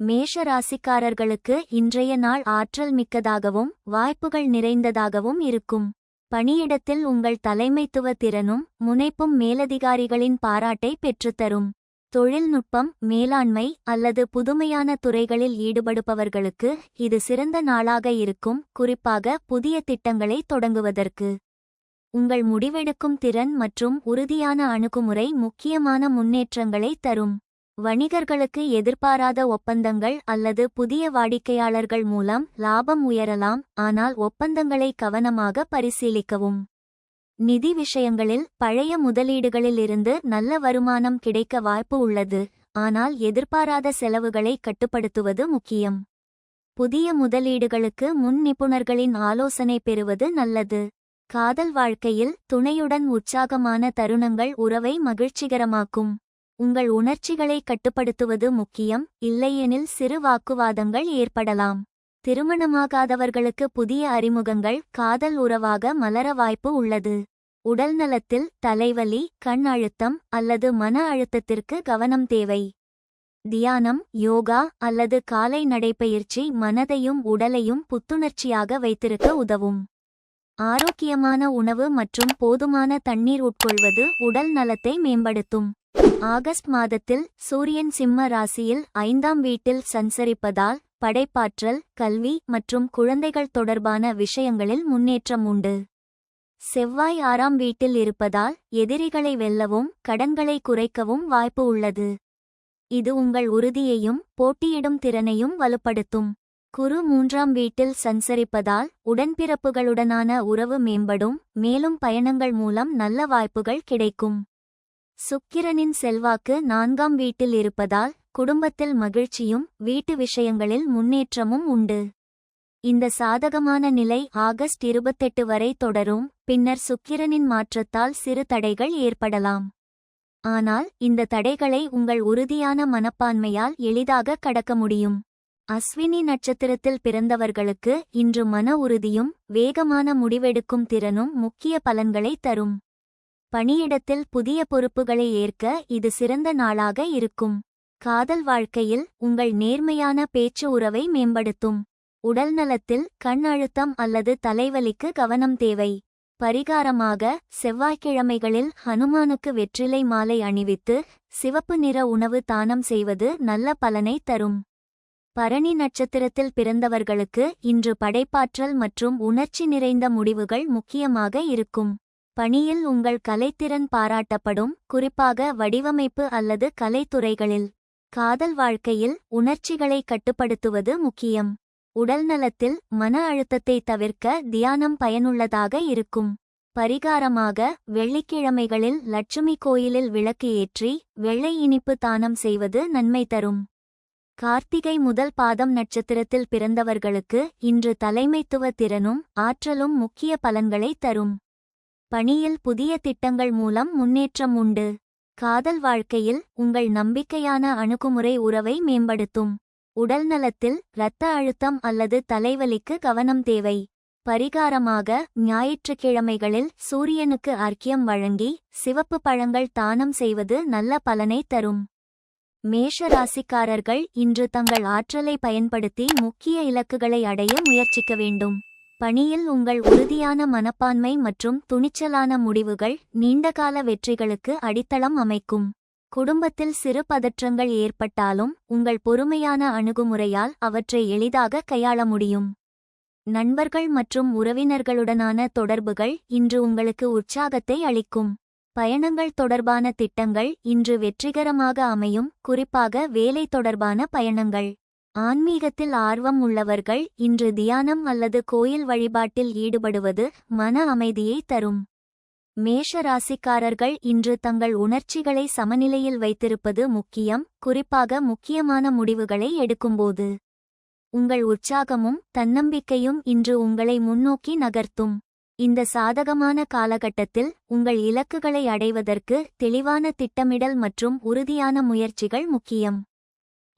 மேஷ ராசிக்காரர்களுக்கு இன்றைய நாள் ஆற்றல் மிக்கதாகவும் வாய்ப்புகள் நிறைந்ததாகவும் இருக்கும். பணியிடத்தில் உங்கள் தலைமைத்துவ திறனும் முனைப்பும் மேலதிகாரிகளின் பாராட்டை பெற்றுத்தரும். தொழில்நுட்பம் மேலாண்மை அல்லது புதுமையான துறைகளில் ஈடுபடுபவர்களுக்கு இது சிறந்த நாளாக இருக்கும் குறிப்பாக புதிய திட்டங்களை தொடங்குவதற்கு. உங்கள் முடிவெடுக்கும் திறன் மற்றும் உறுதியான அணுகுமுறை முக்கியமான முன்னேற்றங்களை தரும். வணிகர்களுக்கு எதிர்பாராத ஒப்பந்தங்கள் அல்லது புதிய வாடிக்கையாளர்கள் மூலம் லாபம் உயரலாம் ஆனால் ஒப்பந்தங்களை கவனமாக பரிசீலிக்கவும். நிதி விஷயங்களில் பழைய முதலீடுகளில் இருந்து நல்ல வருமானம் கிடைக்க வாய்ப்பு உள்ளது ஆனால் எதிர்பாராத செலவுகளை கட்டுப்படுத்துவது முக்கியம். புதிய முதலீடுகளுக்கு முன் நிபுணர்களின் ஆலோசனை பெறுவது நல்லது. காதல் வாழ்க்கையில் துணையுடன் உற்சாகமான தருணங்கள் உறவை மகிழ்ச்சிகரமாக்கும். உங்கள் உணர்ச்சிகளை கட்டுப்படுத்துவது முக்கியம் இல்லையெனில் சிறு வாக்குவாதங்கள் ஏற்படலாம். திருமணமாகாதவர்களுக்கு புதிய அறிமுகங்கள் காதல் உறவாக மலர வாய்ப்பு உள்ளது. உடல்நலத்தில் தலைவலி கண் அழுத்தம் அல்லது மன அழுத்தத்திற்கு கவனம் தேவை. தியானம் யோகா அல்லது காலை நடைப்பயிற்சி மனதையும் உடலையும் புத்துணர்ச்சியாக வைத்திருக்க உதவும். ஆரோக்கியமான உணவு மற்றும் போதுமான தண்ணீர் உட்கொள்வது உடல் நலத்தை மேம்படுத்தும். ஆகஸ்ட் மாதத்தில் சூரியன் சிம்ம ராசியில் ஐந்தாம் வீட்டில் சஞ்சரிப்பதால் படைப்பாற்றல் கல்வி மற்றும் குழந்தைகள் தொடர்பான விஷயங்களில் முன்னேற்றம் உண்டு. செவ்வாய் ஆறாம் வீட்டில் இருப்பதால் எதிரிகளை வெல்லவும் கடன்களை குறைக்கவும் வாய்ப்பு உள்ளது. இது உங்கள் உறுதியையும் போட்டியிடும் திறனையும் வலுப்படுத்தும். குரு மூன்றாம் வீட்டில் சஞ்சரிப்பதால் உடன்பிறப்புகளுடனான உறவு மேம்படும் மேலும் பயணங்கள் மூலம் நல்ல வாய்ப்புகள் கிடைக்கும். சுக்கிரனின் செல்வாக்கு நான்காம் வீட்டில் இருப்பதால் குடும்பத்தில் மகிழ்ச்சியும் வீட்டு விஷயங்களில் முன்னேற்றமும் உண்டு. இந்த சாதகமான நிலை ஆகஸ்ட் இருபத்தெட்டு வரை தொடரும் பின்னர் சுக்கிரனின் மாற்றத்தால் சிறு தடைகள் ஏற்படலாம். ஆனால் இந்த தடைகளை உங்கள் உறுதியான மனப்பான்மையால் எளிதாக கடக்க முடியும். அஸ்வினி நட்சத்திரத்தில் பிறந்தவர்களுக்கு இன்று மன உறுதியும் வேகமான முடிவெடுக்கும் திறனும் முக்கிய பலன்களை தரும். பணியிடத்தில் புதிய பொறுப்புகளை ஏற்க இது சிறந்த நாளாக இருக்கும். காதல் வாழ்க்கையில் உங்கள் நேர்மையான பேச்சு உறவை மேம்படுத்தும். உடல்நலத்தில் கண் அழுத்தம் அல்லது தலைவலிக்கு கவனம் தேவை. பரிகாரமாக செவ்வாய்க்கிழமைகளில் ஹனுமானுக்கு வெற்றிலை மாலை அணிவித்து சிவப்பு நிற உணவு தானம் செய்வது நல்ல பலனை தரும். பரணி நட்சத்திரத்தில் பிறந்தவர்களுக்கு இன்று படைப்பாற்றல் மற்றும் உணர்ச்சி நிறைந்த முடிவுகள் முக்கியமாக இருக்கும். பணியில் உங்கள் கலைத்திறன் பாராட்டப்படும் குறிப்பாக வடிவமைப்பு அல்லது கலைத்துறைகளில். காதல் வாழ்க்கையில் உணர்ச்சிகளை கட்டுப்படுத்துவது முக்கியம். உடல்நலத்தில் மன அழுத்தத்தை தவிர்க்க தியானம் பயனுள்ளதாக இருக்கும். பரிகாரமாக வெள்ளிக்கிழமைகளில் லட்சுமி கோயிலில் விளக்கு ஏற்றி வெள்ளை இனிப்பு தானம் செய்வது நன்மை தரும். கார்த்திகை முதல் பாதம் நட்சத்திரத்தில் பிறந்தவர்களுக்கு இன்று தலைமைத்துவ திறனும் ஆற்றலும் முக்கிய பலன்களை தரும். பணியில் புதிய திட்டங்கள் மூலம் முன்னேற்றம் உண்டு. காதல் வாழ்க்கையில் உங்கள் நம்பிக்கையான அணுகுமுறை உறவை மேம்படுத்தும். உடல்நலத்தில் இரத்த அழுத்தம் அல்லது தலைவலிக்கு கவனம் தேவை. பரிகாரமாக ஞாயிற்றுக்கிழமைகளில் சூரியனுக்கு அர்க்கியம் வழங்கி சிவப்பு பழங்கள் தானம் செய்வது நல்ல பலனை தரும். மேஷ ராசிக்காரர்கள் இன்று தங்கள் ஆற்றலை பயன்படுத்தி முக்கிய இலக்குகளை அடைய முயற்சிக்க வேண்டும். பணியில் உங்கள் உறுதியான மனப்பான்மை மற்றும் துணிச்சலான முடிவுகள் நீண்டகால வெற்றிகளுக்கு அடித்தளம் அமைக்கும். குடும்பத்தில் சிறு பதற்றங்கள் ஏற்பட்டாலும் உங்கள் பொறுமையான அணுகுமுறையால் அவற்றை எளிதாக கையாள முடியும். நண்பர்கள் மற்றும் உறவினர்களுடனான தொடர்புகள் இன்று உங்களுக்கு உற்சாகத்தை அளிக்கும். பயணங்கள் தொடர்பான திட்டங்கள் இன்று வெற்றிகரமாக அமையும் குறிப்பாக வேலை தொடர்பான பயணங்கள். ஆன்மீகத்தில் ஆர்வம் உள்ளவர்கள் இன்று தியானம் அல்லது கோயில் வழிபாட்டில் ஈடுபடுவது மன அமைதியை தரும். மேஷ ராசிக்காரர்கள் இன்று தங்கள் உணர்ச்சிகளை சமநிலையில் வைத்திருப்பது முக்கியம் குறிப்பாக முக்கியமான முடிவுகளை எடுக்கும்போது. உங்கள் உற்சாகமும் தன்னம்பிக்கையும் இன்று உங்களை முன்னோக்கி நகர்த்தும். இந்த சாதகமான காலகட்டத்தில் உங்கள் இலக்குகளை அடைவதற்கு தெளிவான திட்டமிடல் மற்றும் உறுதியான முயற்சிகள் முக்கியம்.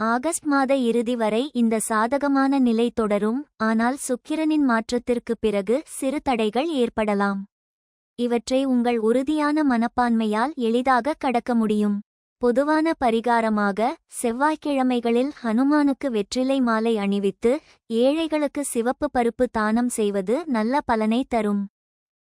ஆகஸ்ட் மாத இறுதி வரை இந்த சாதகமான நிலை தொடரும் ஆனால் சுக்கிரனின் மாற்றத்திற்குப் பிறகு சிறு தடைகள் ஏற்படலாம். இவற்றை உங்கள் உறுதியான மனப்பான்மையால் எளிதாக கடக்க முடியும். பொதுவான பரிகாரமாக செவ்வாய்க்கிழமைகளில் ஹனுமானுக்கு வெற்றிலை மாலை அணிவித்து ஏழைகளுக்கு சிவப்பு பருப்பு தானம் செய்வது நல்ல பலனை தரும்.